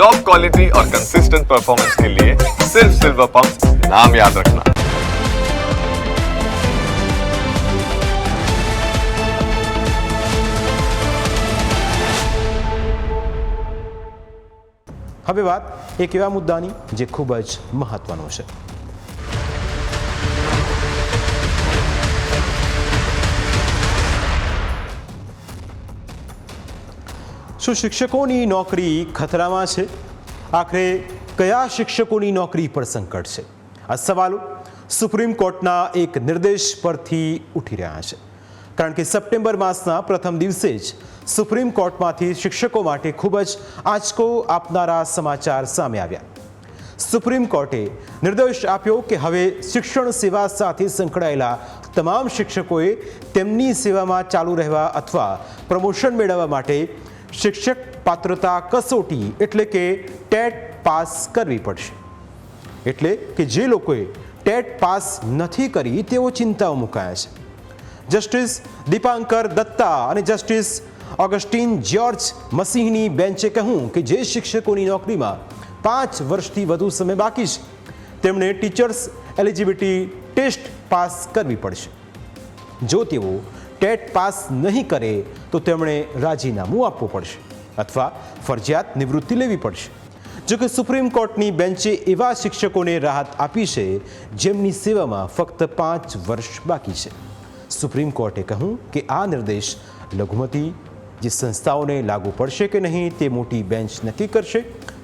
Top quality और consistent performance के लिए सिर्फ सिल्वर पंप नाम याद रखना હવે વાત એક એવા મુદ્દાની જે ખૂબ જ મહત્વનો છે શું શિક્ષકોની નોકરી ખતરામાં છે? આખરે કયા શિક્ષકોની નોકરી પર સંકટ છે? આ સવાલો સુપ્રીમ કોર્ટના એક નિર્દેશ પરથી ઉઠી રહ્યા છે. કારણ કે સપ્ટેમ્બર માસના પ્રથમ દિવસે જ સુપ્રીમ કોર્ટમાંથી શિક્ષકો માટે ખૂબ જ આંચકો આપનારા સમાચાર સામે આવ્યા. સુપ્રીમ કોર્ટે નિર્દેશ આપ્યો કે હવે શિક્ષણ સેવા સાથે સંકળાયેલા તમામ શિક્ષકોએ તેમની સેવામાં ચાલુ રહેવા અથવા પ્રમોશન મેળવવા માટે શિક્ષક પાત્રતા કસોટી એટલે કે ટેટ પાસ કરવી પડશે. એટલે કે જે લોકોએ ટેટ પાસ નથી કરી, તેઓ ચિંતાઓ મુકાયા છે. જસ્ટિસ દીપાંકર દત્તા અને જસ્ટિસ ઓગસ્ટીન જ્યોર્જ મસીહની બેન્ચે કહ્યું કે જે શિક્ષકોની નોકરીમાં પાંચ વર્ષથી વધુ સમય બાકી છે, તેમણે ટીચર્સ એલિજિબિલિટી ટેસ્ટ પાસ કરવી પડશે. જો તેઓ ટેટ પાસ નહીં કરે તો તેમણે રાજીનામું આપવું પડશે અથવા ફરજિયાત નિવૃત્તિ લેવી પડશે. જોકે સુપ્રીમ કોર્ટની બેન્ચે એવા શિક્ષકોને રાહત આપી છે, જેમની સેવામાં ફક્ત પાંચ વર્ષ બાકી છે. સુપ્રીમ કોર્ટે કહ્યું કે આ નિર્દેશ લઘુમતી, જે સંસ્થાઓને લાગુ પડશે કે નહીં તે મોટી બેન્ચ નક્કી કરશે.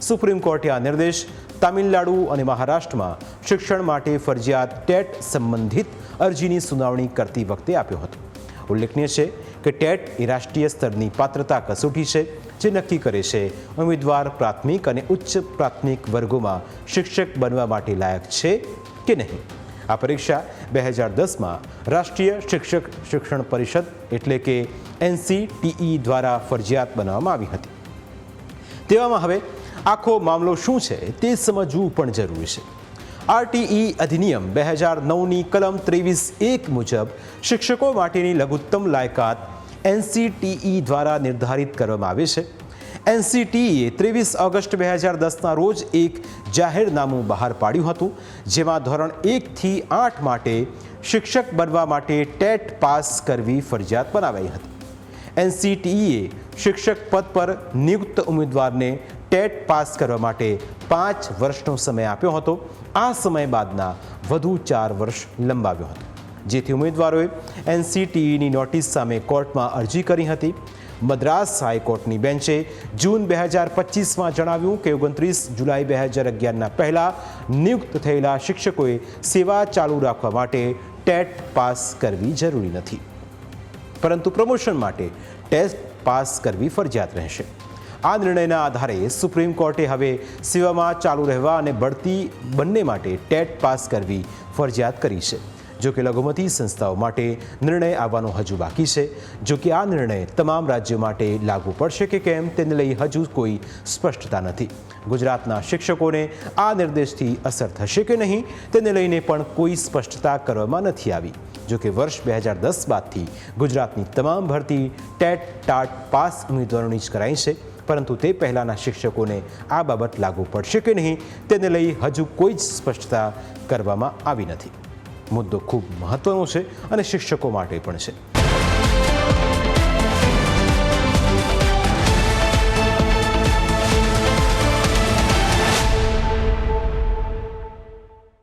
સુપ્રીમ કોર્ટે આ નિર્દેશ તામિલનાડુ અને મહારાષ્ટ્રમાં શિક્ષણ માટે ફરજિયાત ટેટ સંબંધિત અરજીની સુનાવણી કરતી વખતે આપ્યો હતો. ઉલ્લેખનીય છે કે ટેટ એ રાષ્ટ્રીય સ્તરની પાત્રતા કસોટી છે, જે નક્કી કરે છે ઉમેદવાર પ્રાથમિક અને ઉચ્ચ પ્રાથમિક વર્ગોમાં શિક્ષક બનવા માટે લાયક છે કે નહીં. આ પરીક્ષા બે હજાર દસમાં રાષ્ટ્રીય શિક્ષક શિક્ષણ પરિષદ એટલે કે એનસીટીઈ દ્વારા ફરજિયાત બનાવવામાં આવી હતી. તેવામાં હવે આખો મામલો શું છે તે સમજવું પણ જરૂરી છે. આરટીઈ અધિનિયમ બે હજાર નવની કલમ ત્રેવીસ એક મુજબ શિક્ષકો માટેની લઘુત્તમ લાયકાત એનસીટીઈ દ્વારા નિર્ધારિત કરવામાં આવે છે. એનસીટીઈએ ત્રેવીસ ઓગસ્ટ બે હજાર દસના રોજ એક જાહેરનામું બહાર પાડ્યું હતું, જેમાં ધોરણ એકથી આઠ માટે શિક્ષક બનવા માટે ટેટ પાસ કરવી ફરજિયાત બનાવાઈ હતી. એનસીટીઈએ શિક્ષક પદ પર નિયુક્ત ઉમેદવારને ટેટ પાસ કરવા માટે પાંચ વર્ષનો સમય આપ્યો હતો. આ સમય બાદના વધુ ચાર વર્ષ લંબાવ્યો હતો. જેથી ઉમેદવારોએ એનસીટીઈની નોટિસ સામે કોર્ટમાં અરજી કરી હતી. મદ્રાસ હાઈકોર્ટની બેન્ચે જૂન બે હજાર પચીસમાં જણાવ્યું કે ઓગણત્રીસ જુલાઈ બે હજાર અગિયારના પહેલાં નિયુક્ત થયેલા શિક્ષકોએ સેવા ચાલુ રાખવા માટે ટેટ પાસ કરવી જરૂરી નથી. પરંતુ પ્રમોશન માટે ટેસ્ટ પાસ કરવી ફરજિયાત રહેશે. આ નિર્ણયના આધારે સુપ્રીમ કોર્ટે હવે સેવામાં ચાલુ રહેવા અને બઢતી બંને માટે ટેટ પાસ કરવી ફરજિયાત કરી છે. જો કે લઘુમતી સંસ્થાઓ માટે નિર્ણય આવવાનો હજુ બાકી છે. જો કે આ નિર્ણય તમામ રાજ્યો માટે લાગુ પડશે કે કેમ તેને લઈ હજુ કોઈ સ્પષ્ટતા નથી. ગુજરાતના શિક્ષકોને આ નિર્દેશથી અસર થશે કે નહીં તેને લઈને પણ કોઈ સ્પષ્ટતા કરવામાં નથી આવી. જોકે વર્ષ બે હજાર દસ બાદથી ગુજરાતની તમામ ભરતી ટેટ ટાટ પાસ ઉમેદવારોની જ કરાઈ છે. પરંતુ તે પહેલાંના શિક્ષકોને આ બાબત લાગુ પડશે કે નહીં તેને લઈ હજુ કોઈ જ સ્પષ્ટતા કરવામાં આવી નથી. મુદ્દો ખૂબ મહત્વનો છે અને શિક્ષકો માટે પણ છે.